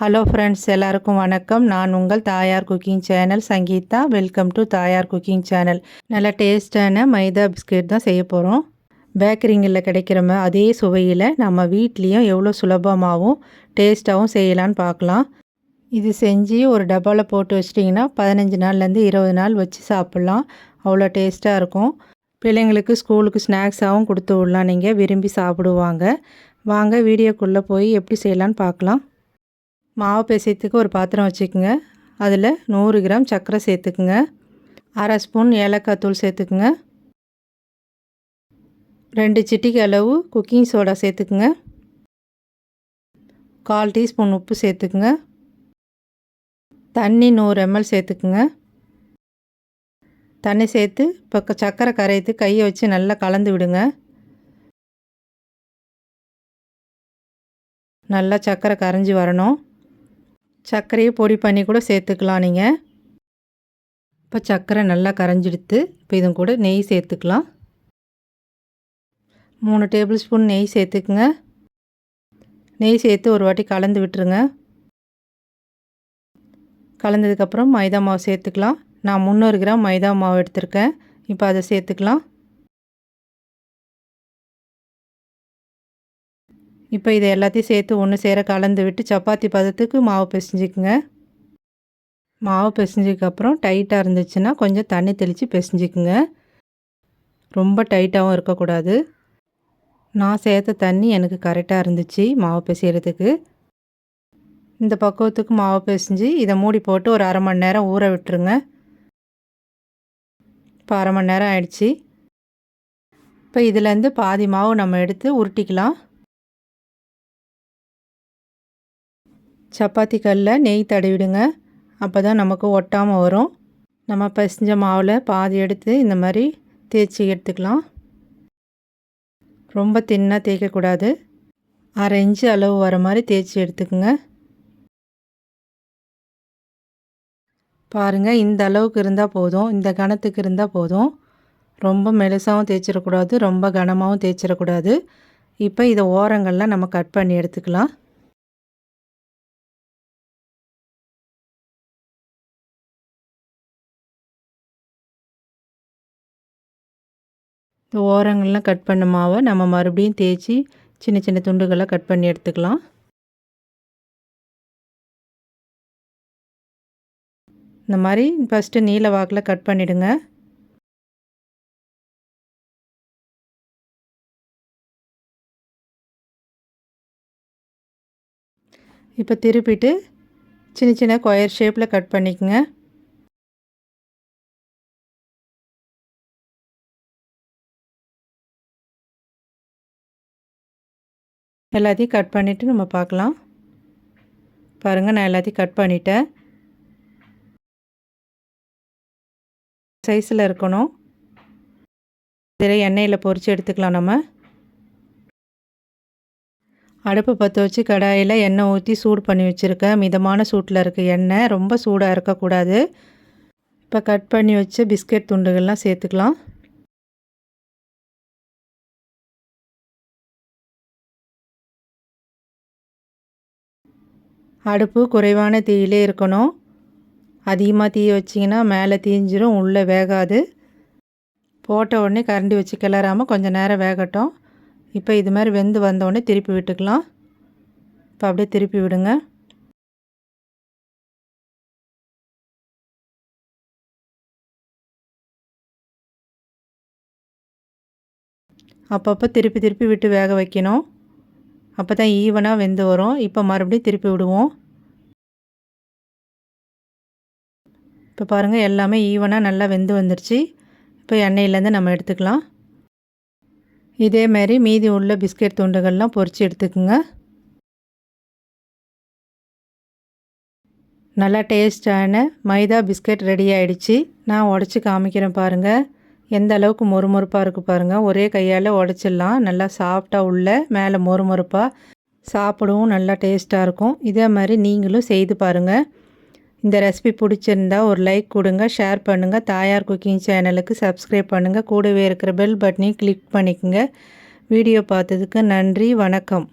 Hello friends எல்லாருக்கும் வணக்கம். நான் உங்கள் Thayar cooking channel Sangeetha. Welcome to Thayar cooking channel. நல்ல டேஸ்டான மைதா பிஸ்கெட் தான் செய்ய போகிறோம் பேக்கரிங்களில் கிடைக்கிற அதே சுவையில் நம்ம வீட்லேயும் எவ்வளோ சுலபமாகவும் டேஸ்ட்டாகவும் செய்யலான்னு பார்க்கலாம். இது செஞ்சு ஒரு டப்பாவில் போட்டு வச்சிட்டிங்கன்னா பதினஞ்சு நாள்லேருந்து இருபது நாள் வச்சு சாப்பிட்லாம். அவ்வளோ டேஸ்ட்டாக இருக்கும். பிள்ளைங்களுக்கு ஸ்கூலுக்கு ஸ்நாக்ஸாகவும் கொடுத்து விடலாம். நீங்கள் விரும்பி சாப்பிடுவாங்க. வாங்க வீடியோக்குள்ளே போய் எப்படி செய்யலான்னு பார்க்கலாம். மாவு பேசியத்துக்கு ஒரு பாத்திரம் வச்சுக்கோங்க. அதில் நூறு கிராம் சர்க்கரை சேர்த்துக்குங்க. அரை ஸ்பூன் ஏலக்காய் தூள் சேர்த்துக்குங்க. ரெண்டு சிட்டிக்கு அளவு குக்கிங் சோடா சேர்த்துக்குங்க. கால் டீஸ்பூன் உப்பு சேர்த்துக்குங்க. தண்ணி நூறு எம்எல் சேர்த்துக்குங்க. தண்ணி சேர்த்து இப்போ சர்க்கரை கரைத்து கையை வச்சு நல்லா கலந்து விடுங்க. நல்லா சர்க்கரை கரைஞ்சி வரணும். சர்க்கரையை பொடி பண்ணி கூட சேர்த்துக்கலாம் நீங்கள் இப்போ சர்க்கரை நல்லா கரைஞ்சிடுத்து இப்போ இதுவும் கூட நெய் சேர்த்துக்கலாம். மூணு டேபிள் ஸ்பூன் நெய் சேர்த்துக்குங்க. நெய் சேர்த்து ஒரு வாட்டி கலந்து விட்டுருங்க. கலந்ததுக்கப்புறம் மைதா மாவு சேர்த்துக்கலாம். நான் முந்நூறு கிராம் மைதா மாவு எடுத்திருக்கேன். இப்போ அதை சேர்த்துக்கலாம். இப்போ இதை எல்லாத்தையும் சேர்த்து ஒன்று சேர கலந்து விட்டு சப்பாத்தி பதத்துக்கு மாவு பிசைஞ்சிக்குங்க. மாவு பிசைஞ்சதுக்கப்புறம் டைட்டாக இருந்துச்சுன்னா கொஞ்சம் தண்ணி தெளித்து பிசைஞ்சிக்குங்க. ரொம்ப டைட்டாகவும் இருக்கக்கூடாது. நான் சேர்த்த தண்ணி எனக்கு கரெக்டாக இருந்துச்சு மாவு பிசைகிறதுக்கு இந்த பக்குவத்துக்கு மாவு பிசைஞ்சு இதை மூடி போட்டு ஒரு அரை மணி நேரம் ஊற விட்டுருங்க. இப்போ அரை மணி நேரம் ஆயிடுச்சு. இப்போ இதுலேருந்து பாதி மாவு நம்ம எடுத்து உருட்டிக்கலாம். சப்பாத்தி கல்லில் நெய் தடவிடுங்க. அப்போ தான் நமக்கு ஒட்டாமல் வரும். நம்ம பசிஞ்ச மாவில் பாதி எடுத்து இந்த மாதிரி தேய்ச்சி எடுத்துக்கலாம். ரொம்ப தின்னாக தேய்க்கக்கூடாது. அரை இன்ச்சு அளவு வர மாதிரி தேய்ச்சி எடுத்துக்கோங்க. பாருங்கள் இந்த அளவுக்கு இருந்தால் போதும். இந்த கணத்துக்கு இருந்தால் போதும். ரொம்ப மெலுசாகவும் தேய்ச்சிடக்கூடாது. ரொம்ப கனமாகவும் தேய்ச்சிடக்கூடாது. இப்போ இதை ஓரங்கள்லாம் நம்ம கட் பண்ணி எடுத்துக்கலாம். இந்த ஓரங்கள்லாம் கட் பண்ண மாவை நம்ம மறுபடியும் தேய்ச்சி சின்ன சின்ன துண்டுகளாக கட் பண்ணி எடுத்துக்கலாம். இந்த மாதிரி ஃபஸ்ட்டு நீல வாக்கில் கட் பண்ணிவிடுங்க இப்போ திருப்பிட்டு சின்ன சின்ன கொயர் ஷேப்பில் கட் பண்ணிக்கோங்க. எல்லாத்தையும் கட் பண்ணிவிட்டு நம்ம பார்க்கலாம். பாருங்கள் நான் எல்லாத்தையும் கட் பண்ணிட்டேன். சைஸில் இருக்கணும். இதில் எண்ணெயில் பொறிச்சு எடுத்துக்கலாம் நம்ம. அடுப்பு பற்ற வச்சு கடாயில் எண்ணெய் ஊற்றி சூடு பண்ணி வச்சுருக்கேன். மிதமான சூட்டில் இருக்க எண்ணெய் ரொம்ப சூடாக இருக்கக்கூடாது. இப்போ கட் பண்ணி வச்சு பிஸ்கெட் துண்டுகள்லாம் சேர்த்துக்கலாம். அடுப்பு குறைவான தீயிலே இருக்கணும். அதிகமாக தீ வச்சிங்கன்னா மேலே தீஞ்சிரும் உள்ளே வேகாது. போட்ட உடனே கரண்டி வச்சு கிளறாமல் கொஞ்சம் நேரம் வேகட்டும். இப்போ இது மாதிரி வெந்து வந்தோடனே திருப்பி விட்டுக்கலாம். இப்போ அப்படியே திருப்பி விடுங்க. அப்பப்போ திருப்பி திருப்பி விட்டு வேக வைக்கணும். அப்போ தான் ஈவனாக வெந்து வரும். இப்போ மறுபடியும் திருப்பி விடுவோம். இப்போ பாருங்கள் எல்லாமே ஈவனாக நல்லா வெந்து வந்துருச்சு. இப்போ எண்ணெயிலேருந்து நம்ம எடுத்துக்கலாம். இதேமாரி மீதி உள்ள பிஸ்கெட் துண்டுகள்லாம் பொறிச்சு எடுத்துக்கோங்க. நல்லா டேஸ்டான மைதா பிஸ்கெட் ரெடி ஆகிடுச்சு நான் உடச்சி காமிக்கிறேன் பாருங்கள் எந்த அளவுக்கு மொறுமொறுப்பாக இருக்குது பாருங்கள் ஒரே கையால் உடச்சிடலாம். நல்லா சாஃப்டாக உள்ள மேலே மொறுமொறுப்பாக சாப்பிடவும் நல்லா டேஸ்ட்டாக இருக்கும். இதே மாதிரி நீங்களும் செய்து பாருங்கள் இந்த ரெசிபி பிடிச்சிருந்தா ஒரு லைக் கொடுங்க ஷேர் பண்ணுங்கள் தாயார் குக்கிங் சேனலுக்கு சப்ஸ்கிரைப் பண்ணுங்கள் கூடவே இருக்கிற பெல் பட்டனையும் கிளிக் பண்ணிக்கோங்க. வீடியோ பார்த்ததுக்கு நன்றி வணக்கம்.